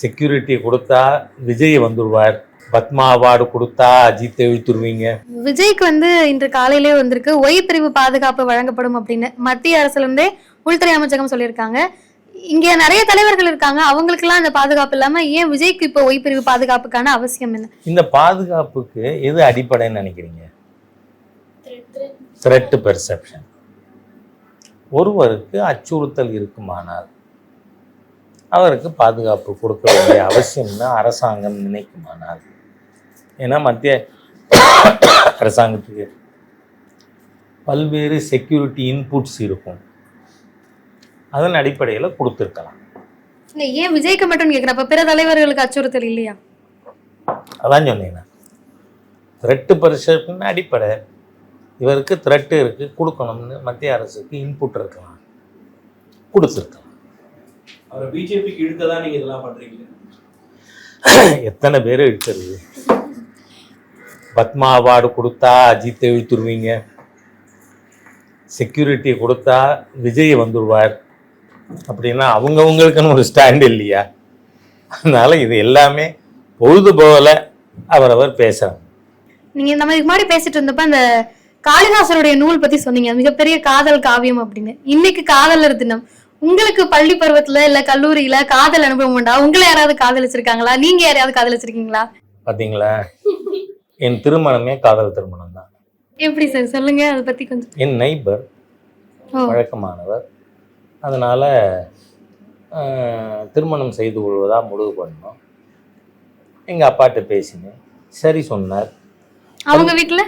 Security கொடுத்தா விஜய் வந்துடுவார் Padma award கொடுத்தா அஜித் இழுத்துருவீங்க விஜய்க்கு வந்து இன்று காலையிலே வந்திருக்கு. ஒய் பிரிவு பாதுகாப்பு வழங்கப்படும் அப்படின்னு மத்திய அரசுல இருந்தே உள்துறை அமைச்சகம் சொல்லியிருக்காங்க. இங்க நிறைய தலைவர்கள் இருக்காங்க. அவங்களுக்கெல்லாம் அந்த பாதுகாப்பு இல்லாம ஏன் விஜய்க்கு இப்போ ஒய் பிரிவு பாதுகாப்புக்கான அவசியம் என்ன? இந்த பாதுகாப்புக்கு எது அடிப்படைன்னு நினைக்கிறீங்க? த்ரெட் பெர்செப்ஷன் ஒருவருக்கு அச்சுறுத்தல் இருக்குமானால் அவருக்கு பாதுகாப்பு கொடுக்க வேண்டிய அவசியம்னு அரசாங்கம் நினைக்குமானால்? ஏன்னா மத்திய அரசாங்கத்துக்கு பல்வேறு செக்யூரிட்டி இன்புட்ஸ் இருக்கும். அதன் அடிப்படையில் கொடுத்துருக்கலாம். இல்ல ஏன் விஜய்க்கு மட்டும் கேக்குறப்ப பிற தலைவர்களுக்கு அச்சுறுத்தல் இல்லையா? அதான் சொன்னீங்கன்னா த்ரெட்டு பெர்செப்ஷன் அடிப்படை. இவருக்கு த்ரெட்டு இருக்குது கொடுக்கணும்னு மத்திய அரசுக்கு இன்புட் இருக்கலாம். கொடுத்துருக்கலாம். அவரை பிஜேபிக்கு இழுக்க தான் நீங்க இதெல்லாம் பண்றீங்க. எத்தனை பேர் இழுக்கிறது பத்மா அவார்டு கொடுத்தா அஜித்தை இழுத்துருவீங்க. செக்யூரிட்டி கொடுத்தா விஜய் வந்துடுவார் அப்படின்னா அவங்கவுங்களுக்குன்னு ஒரு ஸ்டாண்ட் இல்லையா? அதனால இது எல்லாமே பொழுதுபோல அவரவர் பேசுகிறாங்க நீங்க நம்ம இதுக்கு முன்னாடி பேசிட்டு இருந்தப்ப அந்த காளிதாசருடைய நூல் பத்தி சொன்னீங்க. மிகப்பெரிய காதல் காவியம் அப்படின்னு. இன்னைக்கு காதலர் தினம். உங்களுக்கு பள்ளி பருவத்துல இல்ல கல்லூரியில காதல் அனுபவம் உண்டா? உங்களை யாராவது காதலிச்சிருக்காங்களா? நீங்க யாரையாவது காதலிச்சிருக்கீங்களா? பார்த்தீங்களா என் திருமணமே காதல் திருமணம் தான். எப்படி சார்? சொல்லுங்க. அதை பத்தி கொஞ்சம். என் நெய்பர் ஓ. வழக்கமானவர். அதனால் திருமணம் செய்து கொள்வதாக முடிவு பண்ணோம். எங்கள் அப்பாட்ட பேசினேன். சரி சொன்னார். அவங்க வீட்டுல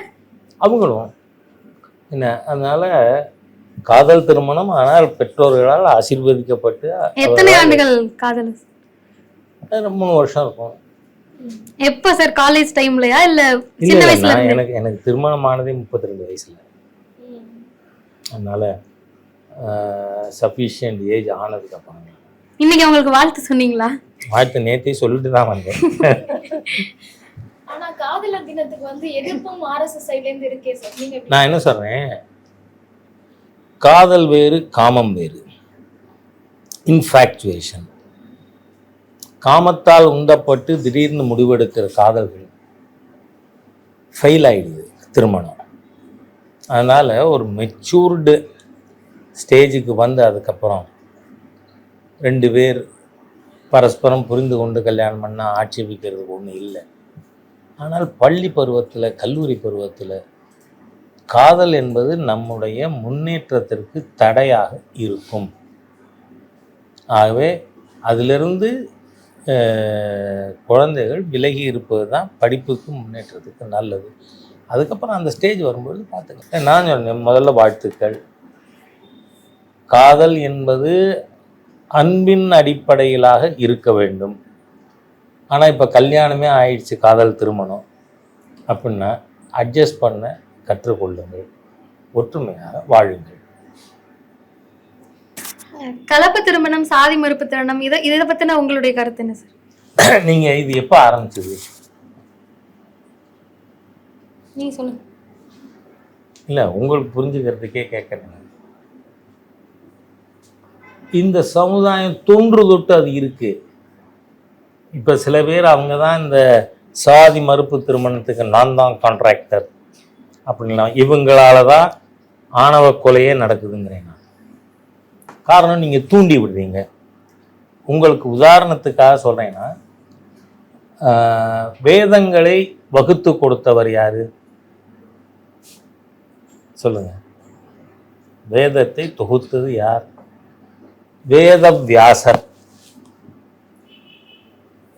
அவங்களும். என்ன? அதனால் காதல் திருமணம் ஆனால் பெற்றோர்களால் ஆசீர்வதிக்கப்பட்டு எத்தனை ஆண்டுகள் காதல்? மூணு வருஷம் இருக்கும். எப்ப சார்? காலேஜ் டைம்லயா இல்ல சின்ன வயசுல எனக்கு எனக்கு திருமணம் ஆனதே முப்பத்தி ரெண்டு வயசில். அதனால் சஃபிஷியன்ட் ஏஜ் ஆனதுக்கு அப்புறம் இன்னைக்கு அவங்களுக்கு வாழ்த்து சொன்னீங்களா? வாழ்த்து நேற்றே சொல்லிட்டு தான் வந்தேன். ஆனா காதலர் தினத்துக்கு வந்து எதிர்ப்பும் ஆர்எஸ்எஸ் சைட்ல இருந்து இருக்கே சார். நான் என்ன சொல்கிறேன் காதல் வேறு காமம் வேறு. இன்ஃபேக்சுவேஷன் காமத்தால் உந்தப்பட்டு திடீர்னு முடிவெடுக்கிற காதல்கள் ஃபெயில் ஆகிடுது திருமணம். அதனால் ஒரு மெச்சூர்டு ஸ்டேஜுக்கு வந்து அதுக்கப்புறம் ரெண்டு பேர் பரஸ்பரம் புரிந்து கொண்டு கல்யாணம் பண்ணால் ஆட்சேபிக்கிறதுக்கு ஒன்றும் இல்லை. ஆனால் பள்ளி பருவத்தில் கல்லூரி பருவத்தில் காதல் என்பது நம்முடைய முன்னேற்றத்திற்கு தடையாக இருக்கும். ஆகவே அதிலிருந்து குழந்தைகள் விலகி இருப்பது தான் படிப்புக்கு முன்னேற்றத்துக்கு நல்லது. அதுக்கப்புறம் அந்த ஸ்டேஜ் வரும்பொழுது பார்த்துக்கலாம் நான் சொன்னேன் முதல்ல வாழ்த்துக்கள். காதல் என்பது அன்பின் அடிப்படையிலாக இருக்க வேண்டும். ஆனால் இப்போ கல்யாணமே ஆயிடுச்சு காதல் திருமணம். அப்படின்னா அட்ஜஸ்ட் பண்ண கற்றுக்கொள்ளுங்கள். ஒற்றுமையாக வாழுங்கள். கலப்பு திருமணம் சாதி மறுப்பு திருமணம் இதை இதை பத்தின உங்களுடைய கருத்து என்ன சார் நீங்கள் இது எப்போ ஆரம்பிச்சது? நீங்க சொல்லுங்க. இல்லை உங்களுக்கு புரிஞ்சுக்கிறதுக்கே கேட்குறேன் இந்த சமுதாயம் தொன்று தொட்டு அது இருக்கு. இப்போ சில பேர் அவங்க தான் இந்த சாதி மறுப்பு திருமணத்துக்கு நான் தான் கான்ட்ராக்டர் அப்படின்லாம் இவங்களால தான் ஆணவ கொலையே நடக்குதுங்கிறேன் நான். காரணம் நீங்கள் தூண்டி விடுறீங்க. உங்களுக்கு உதாரணத்துக்காக சொல்கிறேன்னா வேதங்களை வகுத்து கொடுத்தவர் யார்? சொல்லுங்க. வேதத்தை தொகுத்தது யார்? வேத வியாசர்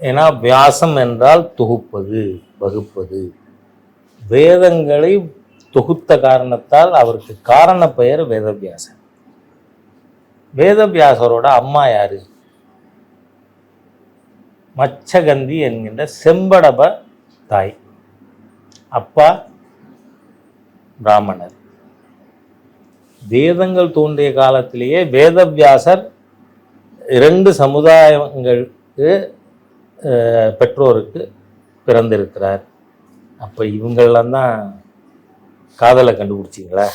ஏன்னா வியாசம் என்றால் தொகுப்பது வகுப்பது. வேதங்களை தொகுத்த காரணத்தால் அவருக்கு காரண பெயர் வேதவியாசன் வேதவியாசரோட அம்மா யாரு? மச்சகந்தி என்கின்ற செம்படப தாய். அப்பா பிராமணர். வேதங்கள் தோன்றிய காலத்திலேயே வேதவியாசர் இரண்டு சமுதாயங்களுக்கு பெற்றோருக்கு பிறந்திருக்கிறார். அப்போ இவங்கெல்லாம் தான் காதலை கண்டுபிடிச்சிங்களா?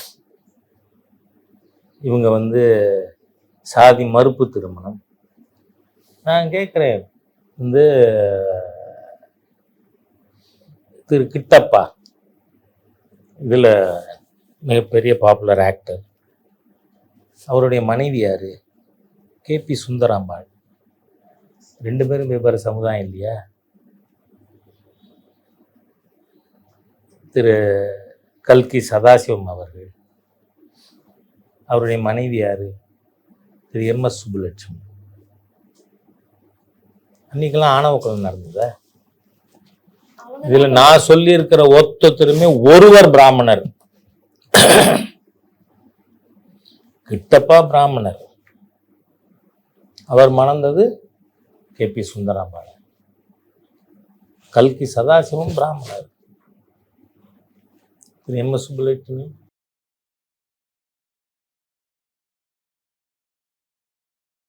இவங்க வந்து சாதி மறுப்பு திருமணம். நான் கேட்குறேன் வந்து திரு கிட்டப்பா இதில் மிகப்பெரிய பாப்புலர் ஆக்டர் அவருடைய மனைவி யார்? K B Sundarambal. ரெண்டு பேரும் வெவ்வேறு சமுதாயம் இல்லையா? திரு கல்கி சதாசிவம் அவர்கள் அவருடைய மனைவி யார்? திரு எம் எஸ் சுப்புலட்சுமி. அன்னைக்கெல்லாம் ஆணவ கொலை நடந்ததா? இதில் நான் சொல்லியிருக்கிற ஒத்தொத்தருமே ஒருவர் பிராமணர். கிட்டப்பா பிராமணர். அவர் மணந்தது கே பி சுந்தராம்பாளர் கல்கி சதாசிவம் பிராமணர். திரு எம் எஸ் சுப்புலட்சுமி